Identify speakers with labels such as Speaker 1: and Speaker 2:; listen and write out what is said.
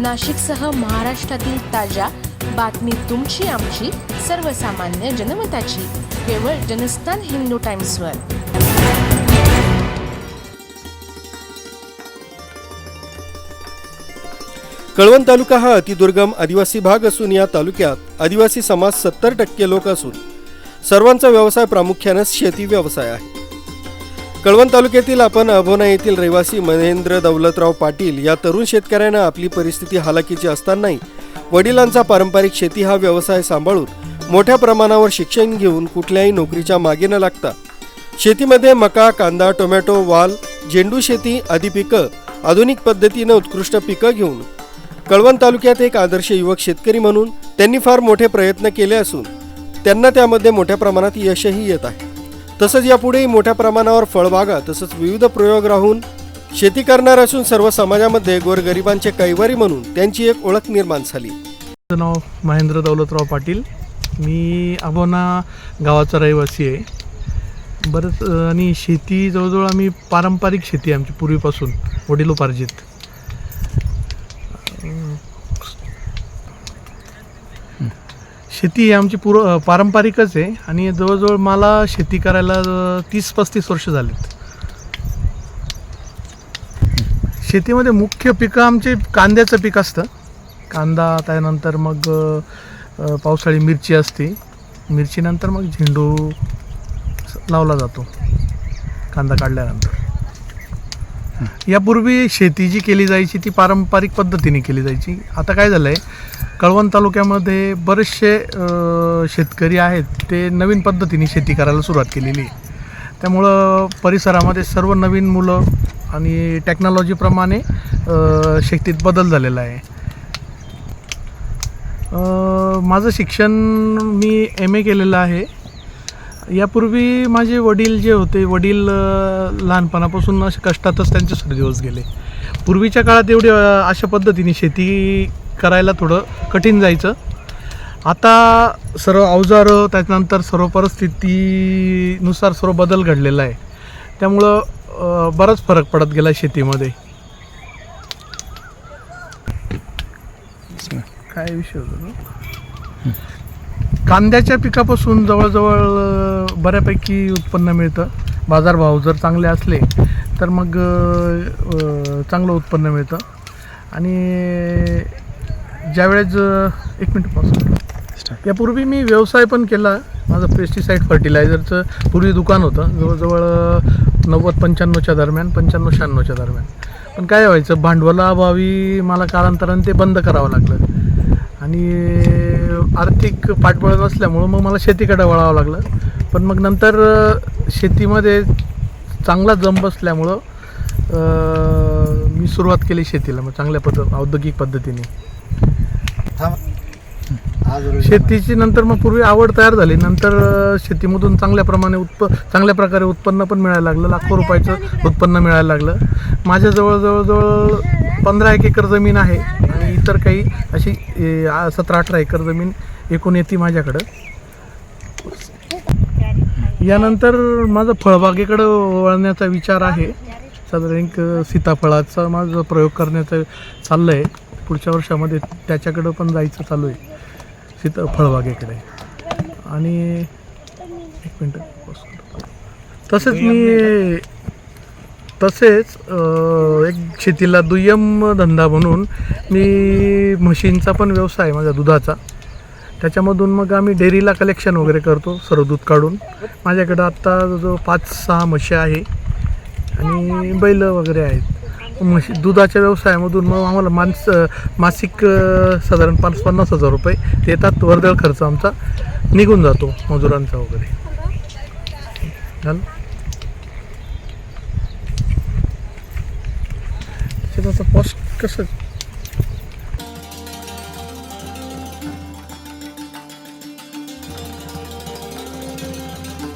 Speaker 1: नाशिकसह महाराष्ट्रातील ताज्या बातमी तुमची आमची सर्वसामान्य जनमताची. केवळ जनस्थान हिंदू टाइम्सवर.
Speaker 2: कळवण तालुका हा अतिदुर्गम आदिवासी भाग असून या तालुक्यात आदिवासी समाज सत्तर टक्के लोक असून सर्वांचा व्यवसाय प्रामुख्याने शेती व्यवसाय आहे. कळवण तालुक्यातील आपण अभोना येथील रहिवासी महेंद्र दौलतराव पाटील या तरुण शेतकऱ्यांना आपली परिस्थिती हालाकीची असतानाही वडिलांचा पारंपरिक शेती हा व्यवसाय सांभाळून मोठ्या प्रमाणावर शिक्षण घेऊन कुठल्याही नोकरीच्या मागे न लागता शेतीमध्ये मका कांदा टोमॅटो वाल झेंडू शेती आदी पिकं आधुनिक पद्धतीनं उत्कृष्ट पिकं घेऊन कळवण तालुक्यात एक आदर्श युवक शेतकरी म्हणून त्यांनी फार मोठे प्रयत्न केले असून त्यांना त्यामध्ये मोठ्या प्रमाणात यशही येत आहे. तसंच यापुढेही मोठ्या प्रमाणावर फळबागा तसंच विविध प्रयोग राहून शेती करणार असून सर्व समाजामध्ये गोरगरिबांचे कैवारी म्हणून त्यांची एक ओळख निर्माण झाली.
Speaker 3: माझं नाव महेंद्र दौलतराव पाटील. मी अबोना गावाचा रहिवासी आहे. बरंच आणि शेती जवळजवळ आम्ही पारंपरिक शेती आमची पूर्वीपासून वडिलोपार्जित. शेती ही आमची पूर्व पारंपरिकच आहे आणि जवळजवळ मला शेती करायला तीस पस्तीस वर्ष झालीत. शेतीमध्ये मुख्य पिकं आमचे कांद्याचं पीक असतं. कांदा त्यानंतर मग पावसाळी मिरची असते. मिरचीनंतर मग झेंडू लावला जातो कांदा काढल्यानंतर. यापूर्वी शेती जी केली जायची ती पारंपरिक पद्धतीने केली जायची. आता काय झालं आहे कळवण तालुक्यामध्ये बरेचसे शेतकरी आहेत ते नवीन पद्धतीने शेती करायला सुरुवात केलेली आहे. त्यामुळं परिसरामध्ये सर्व नवीन मुलं आणि टेक्नॉलॉजीप्रमाणे शेतीत बदल झालेला आहे. माझं शिक्षण मी एम ए केलेलं आहे. यापूर्वी माझे वडील जे होते वडील लहानपणापासून असे कष्टातच त्यांचे सर्व दिवस गेले. पूर्वीच्या काळात एवढी अशा पद्धतीने शेती करायला थोडं कठीण जायचं. आता सर्व अवजारं त्याच्यानंतर सर्व परिस्थितीनुसार सर्व बदल घडलेला आहे. त्यामुळं बराच फरक पडत गेला शेतीमध्ये. काय विषय होता? कांद्याच्या पिकापासून जवळजवळ बऱ्यापैकी उत्पन्न मिळतं. बाजारभाव जर चांगले असले तर मग चांगलं उत्पन्न मिळतं. आणि ज्यावेळेस एक मिनिट पास यापूर्वी मी व्यवसाय पण केला. माझं पेस्टिसाईड फर्टिलायझरचं पूर्वी दुकान होतं. जवळजवळ नव्वद पंच्याण्णवच्या दरम्यान पंच्याण्णव शहाण्णवच्या दरम्यान. पण काय व्हायचं? भांडवलाअभावी मला कालांतराने ते बंद करावं लागलं. आणि आर्थिक पाठबळ नसल्यामुळं मग मला शेतीकडे वळावं लागलं. पण मग नंतर शेतीमध्ये चांगला जम बसल्यामुळं मी सुरुवात केली शेतीला मग चांगल्या पद्धत औद्योगिक पद्धतीने. शेतीची नंतर मग पूर्वी आवड तयार झाली. नंतर शेतीमधून चांगल्या प्रमाणे उत्प चांगल्या प्रकारे उत्पन्न पण मिळायला लागलं. लाखो रुपयाचं उत्पन्न मिळायला लागलं. माझ्याजवळ जवळजवळ पंधरा एक एकर जमीन आहे. इतर काही अशी ए, सतरा अठरा एकर जमीन एकूण येते माझ्याकडं. यानंतर माझं फळबागेकडं वळण्याचा विचार आहे. साधारण एक सीताफळाचा माझा प्रयोग करण्याचं चाललं आहे पुढच्या वर्षामध्ये त्याच्याकडं पण जायचं चालू आहे. सीता फळबागेकडे. आणि एक मिनटं तसंच तसेच मी तसेच एक शेतीला दुय्यम धंदा म्हणून मी म्हशींचा पण व्यवसाय आहे माझा दुधाचा. त्याच्यामधून मग आम्ही डेअरीला कलेक्शन वगैरे करतो सर्व दूध काढून. माझ्याकडं आत्ता जो पाच सहा म्हशी आहे आणि बैल वगैरे आहेत. म्हशी दुधाच्या व्यवसायामधून मग आम्हाला मानस मासिक साधारण पाच पन्नास हजार रुपये देतात. वर्दळ खर्च आमचा निघून जातो मजुरांचा वगैरे. झालं? त्याचं आता पॉस्ट कसं